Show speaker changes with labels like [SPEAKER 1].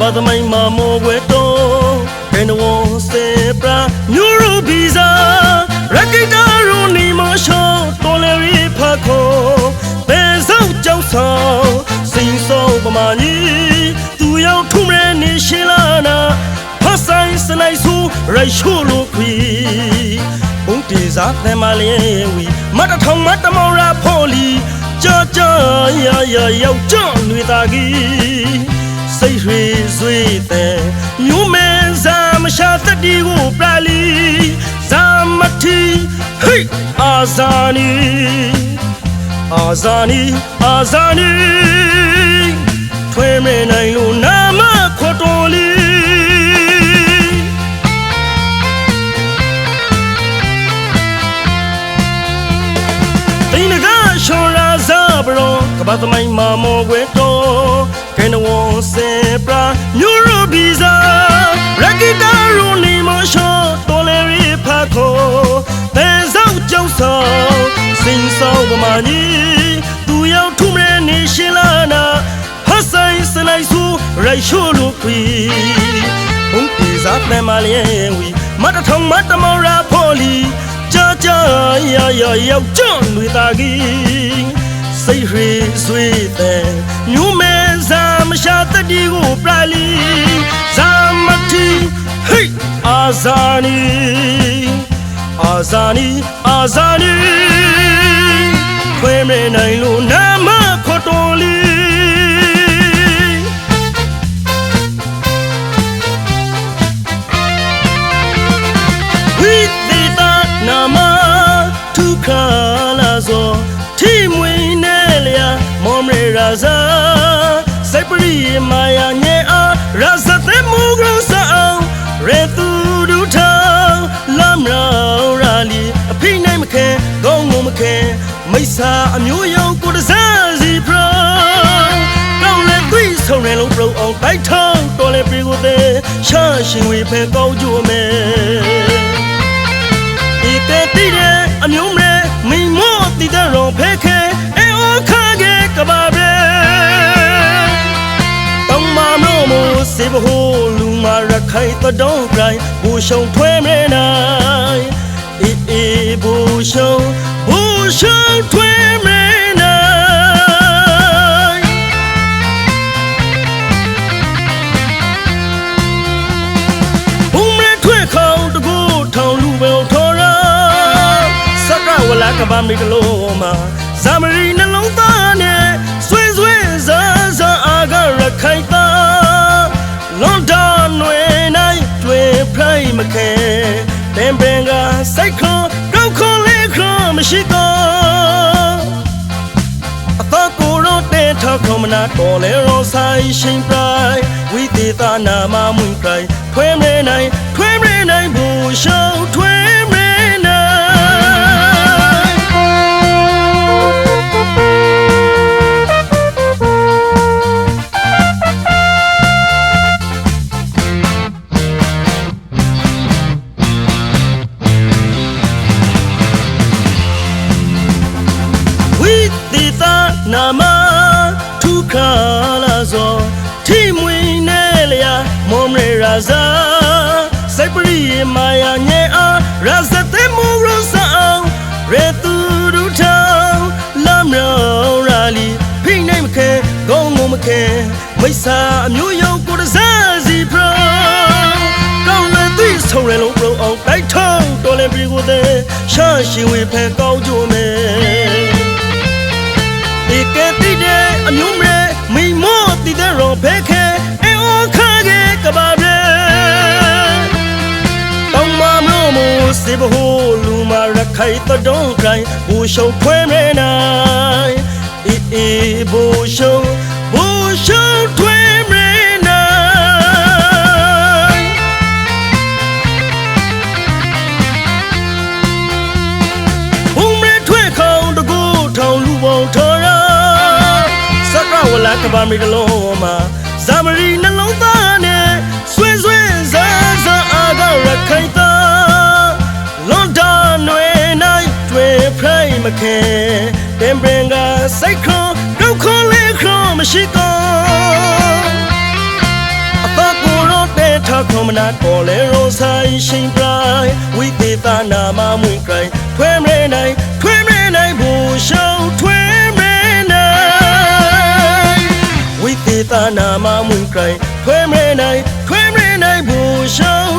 [SPEAKER 1] ဘာသမိုင်းမှာမော်ွယ်တော့ဘယ်နဝစေပရာညူရူဘီဇာရက်ကီတာရူနီမရှောတော်လေရီဖာခိုဘယ်စောက်ကြောက်ဆောင်စိန်စောပမာကြီးသူရောက်ထုမရနေရှင်လာနာဖဆိုင်စလိုက်ဆူရိုက်ရှိုလိုခွီဘုံတေစာသမလေးဝီမတ်ထောင်မတ်တမောရာဖော်လီ ကြာကြာရရရောက်ကြွေတာကြီးစိတ်ရွှေဆွေးတဲ့မြို့မဲဇာမရှာတတိကိုပရာလီဇာမတီဟိတ်အာဇာနီအာဇာနီအာဇာနီထွေးမနိုင်လို့ ကပတ်သမိုင်းမာမောွယ်တော်ကဲနဝစေပရာညူရဘီဇာရက်ကီတာရူနီမရှောတော်လေရီဖာခိုတဲဇောက်ကြောက်ဆောင်စင်ဆောင်ပမာနီသူရောက်ထုမရနေရှင်လာနာဖဆိုင်စလိုက်ဆူရိုက်ရှိုလိုခွီဘုံတီဇာတဲမလေးဝီမတ်ထောင်မတ်တမောရာဖော်လီကြာကြာရရရောက်ကြွလူသားကြီး စိတ်ရွှေဆွေးတဲ့ညူမဲဇာမရှာတတိကိုပရာလီဇာမတီဟိတ်အာဇာနီအာဇာနီအာဇာနီခွေမနိုင်လို့နာမခေါ်တော်လီဝိသေသနာမဒုက္ခလာဇောထိမွေနေလျာ မောမရေရာဇာစိတ်ပရိမာယာညေအားရာဇသက်မူကရဆအောင်ရေသူဒုထောင်လမ်းရောရာလီအဖိနိုင်မခဲကောင်းငုံမခဲမိစ္ဆာအမျိုးရောင်ကိုတစားစီဖရောကောင်းလဲသွိဆုံရလုံးပရုံအောင်တိုက်ထောင်းတော်လဲပြေကိုတဲ့ရှာရှင်ဝေဖဲကောင်းကြိုမယ်ဒီတဲ့တည်တဲ့အမျိုးမဲမိမောတည်တဲ့ရောဖဲခဲ ခိုင်တဒေါင်းကြိုင်ဘူရှုံထွဲမဲနိုင်အေးအေးဘူရှုံဘူရှုံထွဲမဲနိုင်ဘုံမဲထွဲခေါင်တကူထောင်လူပဲထော်ရစကဝလာကဘာမီကလုံးမှာဇာမရီ မနာတော်လဲရောဆိုင်ရှင်ပရိုင်ဝိသေသနာမမွင်ပရိုင်ထွဲမဲနိုင်ထွဲမဲနိုင်ဘူရှောင်းထွဲ လာဇောထိမွေနေလျာမောမရေရာဇာစိတ်ပရိမာယာညေအားရာဇတဲ့မူရဆောင်ရေသူဒုထောင်လမ်းရောရာလီဖိနိုင်မခဲကောင်းမမခဲမိစ္ဆာအမျိုးရောင်ကိုတစားစီဖရောကောင်းလည်းသိဆုံရလုံးပရုံအောင်တိုက်ထောင်းတော်လည်းပြေကိုတဲ့ရှာရှိဝေဖဲကောင်းကြိုမယ်ဒီကတိတဲ့အမျိုးမဲမိမော တည်တဲ့ရောဖဲခဲအဲအိုခါကဲကဘာပဲတောင်းမမလို့မစေဘဟိုလူမာရခိုင်တဒေါင်းကြိုင်ဘူရှုံခွဲမဲနိုင်အေးအေးဘူရှုံဘူရှုံ ဝလာကဘာမီကလုံးမှာဇာမရီနှလုံးသားနဲ့ဆွေဆွေဇာဇာအာကရခိုင်တာလွန်တာနွေနိုင်တွေ့ဖိုင်မခဲတင်ပင်ကစိတ်ခေါ်ကောက်ခေါ်လေးခေါ်မရှိကောအသခေါမနာတော်လဲရောဆိုင်ရှိန်ပရိုင်ဝိသေသနာမမွင်ကြိုင် ตานามามุ่งไกลถ้วยเมนายถ้วยเมนายผู้ชอบ